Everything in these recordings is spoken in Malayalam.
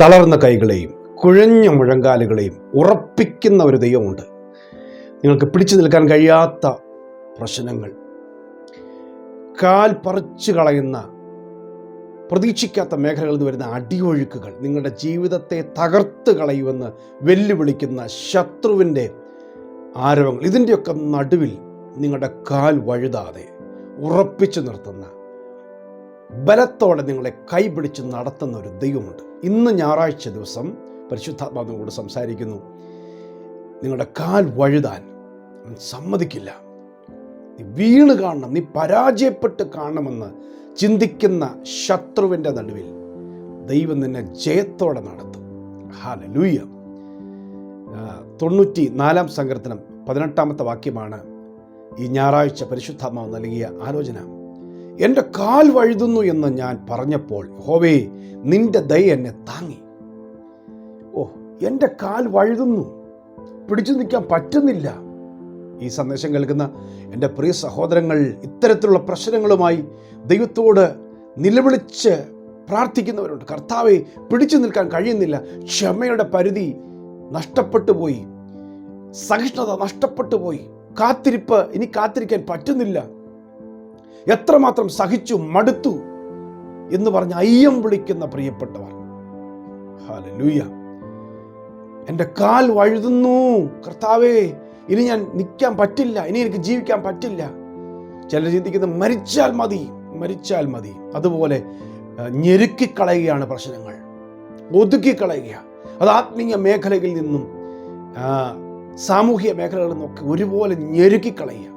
തളർന്ന കൈകളെയും കുഴഞ്ഞ മുഴങ്കാലുകളെയും ഉറപ്പിക്കുന്ന ഒരു ദൈവമുണ്ട്. നിങ്ങൾക്ക് പിടിച്ചു നിൽക്കാൻ കഴിയാത്ത പ്രശ്നങ്ങൾ കാൽ പറിച്ചു കളയുന്ന പ്രതീക്ഷിക്കാത്ത മേഖലകളിൽ നിന്ന് വരുന്ന അടിയൊഴുക്കുകൾ നിങ്ങളുടെ ജീവിതത്തെ തകർത്ത് കളയുമെന്ന് വെല്ലുവിളിക്കുന്ന ശത്രുവിന്റെ ആരവങ്ങൾ ഇതിന്റെയൊക്കെ നടുവിൽ നിങ്ങളുടെ കാൽ വഴുതാതെ ഉറപ്പിച്ചു നിർത്തുന്ന ബലത്തോടെ നിങ്ങളെ കൈപിടിച്ച് നടത്തുന്ന ഒരു ദൈവമുണ്ട്. ഇന്ന് ഞായറാഴ്ച ദിവസം പരിശുദ്ധാത്മാവിനോട് സംസാരിക്കുന്നു. നിങ്ങളുടെ കാൽ വഴുതാൻ സമ്മതിക്കില്ല. നീ വീണ് കാണണം നീ പരാജയപ്പെട്ട് കാണണമെന്ന് ചിന്തിക്കുന്ന ശത്രുവിന്റെ നടുവിൽ ദൈവം നിന്നെ ജയത്തോടെ നടത്തും. ഹാല ലൂയ തൊണ്ണൂറ്റി നാലാം സങ്കീർത്തനം പതിനെട്ടാമത്തെ വാക്യമാണ് ഈ ഞായറാഴ്ച പരിശുദ്ധാത്മാവ് നൽകിയ ആലോചന. എന്റെ കാൽ വഴുതുന്നു എന്ന് ഞാൻ പറഞ്ഞപ്പോൾ ഹോവേ നിന്റെ ദയ എന്നെ താങ്ങി. ഓ എന്റെ കാൽ വഴുതുന്നു. പിടിച്ചു നിൽക്കാൻ പറ്റുന്നില്ല. ഈ സന്ദേശം കേൾക്കുന്ന എന്റെ പ്രിയ സഹോദരങ്ങൾ ഇത്തരത്തിലുള്ള പ്രശ്നങ്ങളുമായി ദൈവത്തോട് നിലവിളിച്ച് പ്രാർത്ഥിക്കുന്നവരുണ്ട്. കർത്താവെ പിടിച്ചു നിൽക്കാൻ കഴിയുന്നില്ല. ക്ഷമയുടെ പരിധി നഷ്ടപ്പെട്ടു പോയി. സഹിഷ്ണുത നഷ്ടപ്പെട്ടു പോയി. കാത്തിരിപ്പ് ഇനി കാത്തിരിക്കാൻ പറ്റുന്നില്ല. എത്രമാത്രം സഹിച്ചു മടുത്തു എന്ന് പറഞ്ഞ് അയ്യം വിളിക്കുന്ന പ്രിയപ്പെട്ടവർ. ഹാലലൂയ എന്റെ കാൽ വഴുതുന്നു. കർത്താവേ ഇനി ഞാൻ നിൽക്കാൻ പറ്റില്ല. ഇനി എനിക്ക് ജീവിക്കാൻ പറ്റില്ല. ചിലർ ചിന്തിക്കുന്നത് മരിച്ചാൽ മതി മരിച്ചാൽ മതി. അതുപോലെ ഞെരുക്കിക്കളയുകയാണ് പ്രശ്നങ്ങൾ. ഒതുക്കിക്കളയുക. അത് ആത്മീയ മേഖലകളിൽ നിന്നും സാമൂഹിക മേഖലകളിൽ നിന്നൊക്കെ ഒരുപോലെ ഞെരുക്കിക്കളയുക.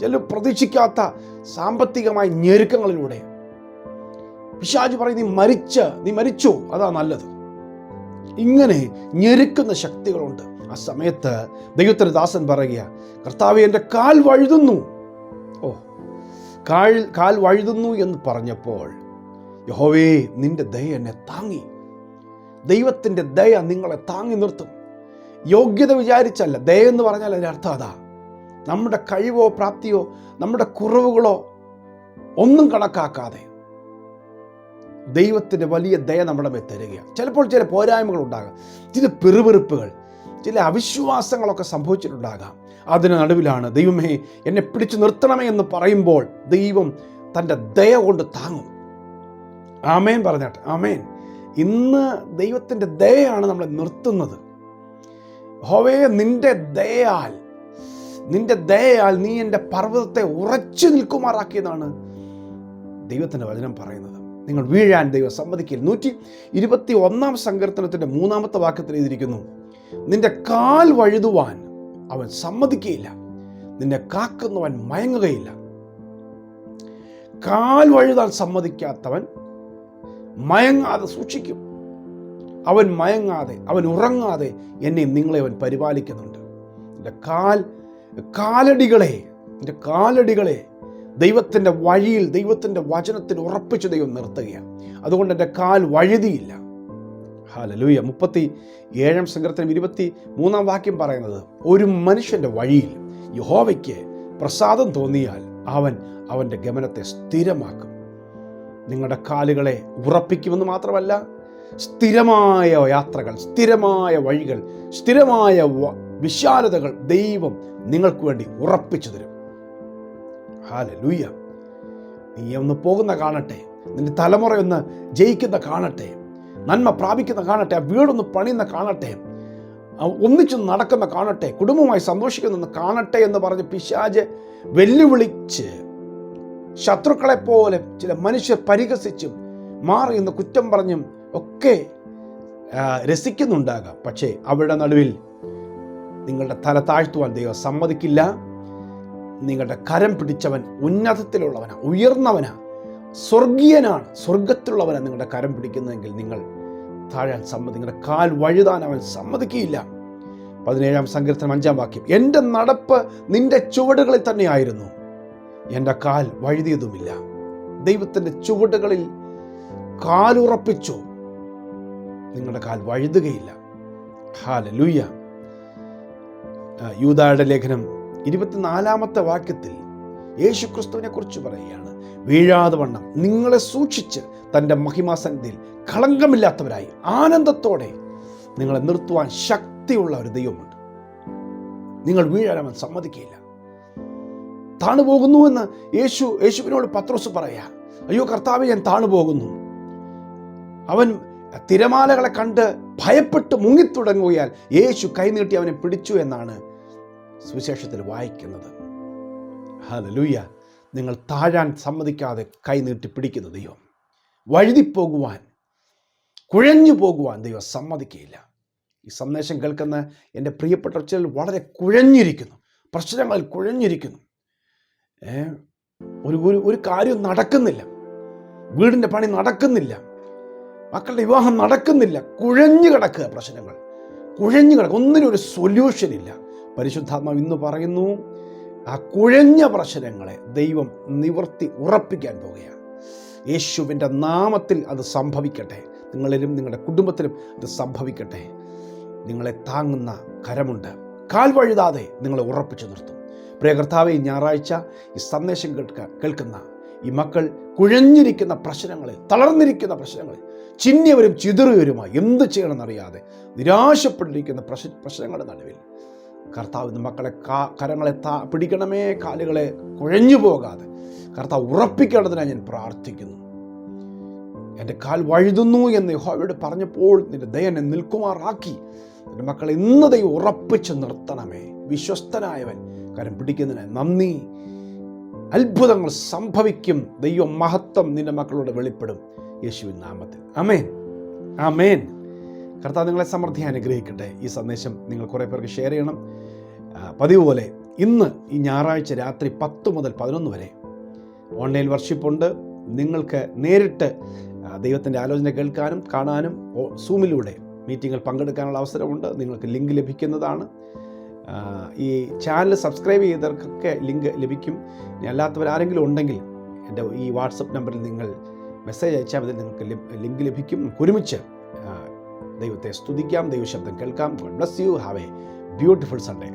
ചിലർ പ്രതീക്ഷിക്കാത്ത സാമ്പത്തികമായ ഞെരുക്കങ്ങളിലൂടെ. പിശാജ് പറയും നീ മരിച്ച നീ മരിച്ചു അതാ നല്ലത്. ഇങ്ങനെ ഞെരുക്കുന്ന ശക്തികളുണ്ട്. ആ സമയത്ത് ദൈവത്തിന് ദാസൻ പറയുക കർത്താവ് എന്റെ കാൽ വഴുതുന്നു. ഓ കാൽ കാൽ വഴുതുന്നു എന്ന് പറഞ്ഞപ്പോൾ യഹോവേ നിന്റെ ദയ എന്നെ താങ്ങി. ദൈവത്തിന്റെ ദയ നിങ്ങളെ താങ്ങി നിർത്തും. യോഗ്യത വിചാരിച്ചല്ല ദയ എന്ന് പറഞ്ഞാൽ അതിന്റെ അർത്ഥം അതാ. നമ്മുടെ കഴിവോ പ്രാപ്തിയോ നമ്മുടെ കുറവുകളോ ഒന്നും കണക്കാക്കാതെ ദൈവത്തിന്റെ വലിയ ദയ നമ്മുടെ മേൽ തരികയാണ്. ചിലപ്പോൾ ചില പോരായ്മകൾ ഉണ്ടാകാം. ചില പെറുപെറുപ്പുകൾ ചില അവിശ്വാസങ്ങളൊക്കെ സംഭവിച്ചിട്ടുണ്ടാകാം. അതിന് നടുവിലാണ് ദൈവമേ എന്നെ പിടിച്ചു നിർത്തണമേ എന്ന് പറയുമ്പോൾ ദൈവം തന്റെ ദയ കൊണ്ട് താങ്ങും. ആമേൻ പറഞ്ഞാട്ടെ. ആമേൻ. ഇന്ന് ദൈവത്തിന്റെ ദയയാണ് നമ്മളെ നിർത്തുന്നത്. ഹോവേ നിന്റെ ദയയാൽ നിന്റെ ദയയാൽ നീ എന്റെ പർവതത്തെ ഉറച്ചു നിൽക്കുമാറാക്കിയതാണ് ദൈവത്തിന്റെ വചനം പറയുന്നത്. നിങ്ങൾ വീഴാൻ ദൈവം സമ്മതിക്കില്ല. നൂറ്റി ഇരുപത്തി ഒന്നാം സങ്കീർത്തനത്തിന്റെ മൂന്നാമത്തെ വാക്യത്തിൽ എഴുതിയിരിക്കുന്നു നിന്റെ കാൽ വഴുതുവാൻ അവൻ സമ്മതിക്കുകയില്ല നിന്നെ കാക്കുന്നവൻ മയങ്ങുകയില്ല. കാൽ വഴുതാൻ സമ്മതിക്കാത്തവൻ മയങ്ങാതെ സൂക്ഷിക്കും. അവൻ മയങ്ങാതെ അവൻ ഉറങ്ങാതെ എന്നെയും നിങ്ങളെ അവൻ പരിപാലിക്കുന്നുണ്ട്. എന്റെ കാൽ കാലടികളെ എന്റെ കാലടികളെ ദൈവത്തിന്റെ വഴിയിൽ ദൈവത്തിന്റെ വചനത്തിൽ ഉറപ്പിച്ച് ദൈവം നിർത്തുകയാണ്. അതുകൊണ്ട് എന്റെ കാൽ വഴുതിയില്ല. ഹാലലൂയ മുപ്പത്തി ഏഴാം സങ്കീർത്തനം ഇരുപത്തി മൂന്നാം വാക്യം പറയുന്നത് ഒരു മനുഷ്യന്റെ വഴിയിൽ യഹോവയ്ക്ക് പ്രസാദം തോന്നിയാൽ അവൻ അവന്റെ ഗമനത്തെ സ്ഥിരമാക്കും. നിങ്ങളുടെ കാലുകളെ ഉറപ്പിക്കുമെന്ന് മാത്രമല്ല സ്ഥിരമായ യാത്രകൾ സ്ഥിരമായ വഴികൾ സ്ഥിരമായ വിശാലതകൾ ദൈവം നിങ്ങൾക്ക് വേണ്ടി ഉറപ്പിച്ചു തരും. ഹാല ലൂയ്യ നീ ഒന്ന് പോകുന്ന കാണട്ടെ. നിന്റെ തലമുറ ഒന്ന് ജയിക്കുന്ന കാണട്ടെ. നന്മ പ്രാപിക്കുന്ന കാണട്ടെ. ആ വീടൊന്ന് പണിയുന്ന കാണട്ടെ. ഒന്നിച്ചു നടക്കുന്ന കാണട്ടെ. കുടുംബമായി സന്തോഷിക്കുന്ന കാണട്ടെ എന്ന് പറഞ്ഞ് പിശാജ് വെല്ലുവിളിച്ച് ശത്രുക്കളെ പോലെ ചില മനുഷ്യർ പരിഹസിച്ചും മാറി എന്ന് കുറ്റം പറഞ്ഞും ഒക്കെ രസിക്കുന്നുണ്ടാകാം. പക്ഷേ അവരുടെ നടുവിൽ നിങ്ങളുടെ തല താഴ്ത്തുവാൻ ദൈവം സമ്മതിക്കില്ല. നിങ്ങളുടെ കരം പിടിച്ചവൻ ഉന്നതത്തിലുള്ളവനാ ഉയർന്നവനാ സ്വർഗീയനാണ് സ്വർഗത്തിലുള്ളവനാണ് നിങ്ങളുടെ കരം പിടിക്കുന്നതെങ്കിൽ നിങ്ങൾ താഴാൻ സമ്മതി നിങ്ങളുടെ കാൽ വഴുതാൻ അവൻ സമ്മതിക്കുകയില്ല. പതിനേഴാം സങ്കീർത്തനം അഞ്ചാം വാക്യം എന്റെ നടപ്പ് നിന്റെ ചുവടുകളിൽ തന്നെയായിരുന്നു എന്റെ കാൽ വഴുതിയതുമില്ല. ദൈവത്തിന്റെ ചുവടുകളിൽ കാലുറപ്പിച്ചു നിങ്ങളുടെ കാൽ വഴുതുകയില്ല. ഹാലലൂയ യൂതായുടെ ലേഖനം ഇരുപത്തിനാലാമത്തെ വാക്യത്തിൽ യേശു ക്രിസ്തുവിനെ കുറിച്ച് പറയുകയാണ്. വീഴാതെ വണ്ണം നിങ്ങളെ സൂക്ഷിച്ച് തന്റെ മഹിമാസന്നിധിയിൽ കളങ്കമില്ലാത്തവരായി ആനന്ദത്തോടെ നിങ്ങളെ നിർത്തുവാൻ ശക്തിയുള്ള ഒരു ദൈവമുണ്ട്. നിങ്ങൾ വീഴാൻ അവൻ സമ്മതിക്കുകയില്ല. താണു പോകുന്നു എന്ന് യേശു യേശുവിനോട് പത്രോസ് പറയാ അയ്യോ കർത്താവ് ഞാൻ താണു പോകുന്നു. അവൻ തിരമാലകളെ കണ്ട് ഭയപ്പെട്ട് മുങ്ങിത്തുടങ്ങുകയാൽ യേശു കൈനീട്ടി അവനെ പിടിച്ചു എന്നാണ് സുവിശേഷത്തിൽ വായിക്കുന്നത്. ഹലലൂയ നിങ്ങൾ താഴാൻ സമ്മതിക്കാതെ കൈനീട്ടി പിടിക്കുന്ന ദൈവം. വഴുതിപ്പോകുവാൻ കുഴഞ്ഞു പോകുവാൻ ദൈവം സമ്മതിക്കുകയില്ല. ഈ സന്ദേശം കേൾക്കുന്ന എന്റെ പ്രിയപ്പെട്ട ചിലർ വളരെ കുഴഞ്ഞിരിക്കുന്നു. പ്രശ്നങ്ങളിൽ കുഴഞ്ഞിരിക്കുന്നു. ഒരു ഒരു കാര്യം നടക്കുന്നില്ല. വീടിന്റെ പണി നടക്കുന്നില്ല. മക്കളുടെ വിവാഹം നടക്കുന്നില്ല. കുഴഞ്ഞു കിടക്കുക പ്രശ്നങ്ങൾ. കുഴഞ്ഞു കിടക്കുക. ഒന്നിനും ഒരു സൊല്യൂഷൻ ഇല്ല. പരിശുദ്ധാത്മാവ് ഇന്ന് പറയുന്നു ആ കുഴഞ്ഞ പ്രശ്നങ്ങളെ ദൈവം നിവർത്തി ഉറപ്പിക്കാൻ പോവുകയാണ്. യേശുവിന്റെ നാമത്തിൽ അത് സംഭവിക്കട്ടെ. നിങ്ങളിലും നിങ്ങളുടെ കുടുംബത്തിലും അത് സംഭവിക്കട്ടെ. നിങ്ങളെ താങ്ങുന്ന കരമുണ്ട്. കാൽ വഴുതാതെ നിങ്ങളെ ഉറപ്പിച്ചു നിർത്തും. പ്രിയ കർത്താവെ ഈ ഞായറാഴ്ച ഈ സന്ദേശം കേൾക്ക കേൾക്കുന്ന ഈ മക്കൾ കുഴഞ്ഞിരിക്കുന്ന പ്രശ്നങ്ങളിൽ തളർന്നിരിക്കുന്ന പ്രശ്നങ്ങളിൽ ചിന്നിയവരും ചിതറിയവരുമായി എന്ത് ചെയ്യണമെന്നറിയാതെ നിരാശപ്പെട്ടിരിക്കുന്ന പ്രശ് പ്രശ്നങ്ങളുടെ നടുവിൽ കർത്താവ് മക്കളെ കാ കരങ്ങളെ താ പിടിക്കണമേ കാലുകളെ കുഴഞ്ഞു പോകാതെ കർത്താവ് ഉറപ്പിക്കേണ്ടതിനായി ഞാൻ പ്രാർത്ഥിക്കുന്നു. എന്റെ കാൽ വഴുതുന്നു എന്ന് യഹോവയോട് പറഞ്ഞപ്പോൾ നിന്റെ ദയനെ നിൽക്കുമാറാക്കി. എന്റെ മക്കളെ ഇന്ന് ദൈവം ഉറപ്പിച്ച് നിർത്തണമേ. വിശ്വസ്തനായവൻ കരം പിടിക്കുന്നതിന് നന്ദി. അത്ഭുതങ്ങൾ സംഭവിക്കും. ദൈവം മഹത്വം നിന്റെ മക്കളോട് വെളിപ്പെടും. യേശുവിൻ നാമത്തിൽ. അമേൻ അമേൻ കർത്താവ് നിങ്ങളെ സമൃദ്ധി അനുഗ്രഹിക്കട്ടെ. ഈ സന്ദേശം നിങ്ങൾ കുറേ പേർക്ക് ഷെയർ ചെയ്യണം. പതിവ് പോലെ ഇന്ന് ഈ ഞായറാഴ്ച രാത്രി പത്ത് മുതൽ പതിനൊന്ന് വരെ ഓൺലൈൻ വർഷിപ്പുണ്ട് നിങ്ങൾക്ക് നേരിട്ട് ദൈവത്തിന്റെ ആലോചന കേൾക്കാനും കാണാനും സൂമിലൂടെ മീറ്റിങ്ങിൽ പങ്കെടുക്കാനുള്ള അവസരമുണ്ട്. നിങ്ങൾക്ക് ലിങ്ക് ലഭിക്കുന്നതാണ്. ഈ ചാനൽ സബ്സ്ക്രൈബ് ചെയ്തവർക്കൊക്കെ ലിങ്ക് ലഭിക്കും. ആരെങ്കിലും ഉണ്ടെങ്കിൽ എന്റെ ഈ വാട്സപ്പ് നമ്പറിൽ നിങ്ങൾ മെസ്സേജ് അയച്ചാൽ മതി. നിങ്ങൾക്ക് ലിങ്ക് ലഭിക്കും. ഒരുമിച്ച് ദൈവത്തെ സ്തുതിക്കാം. ദൈവശബ്ദം കേൾക്കാം. God bless you have a beautiful Sunday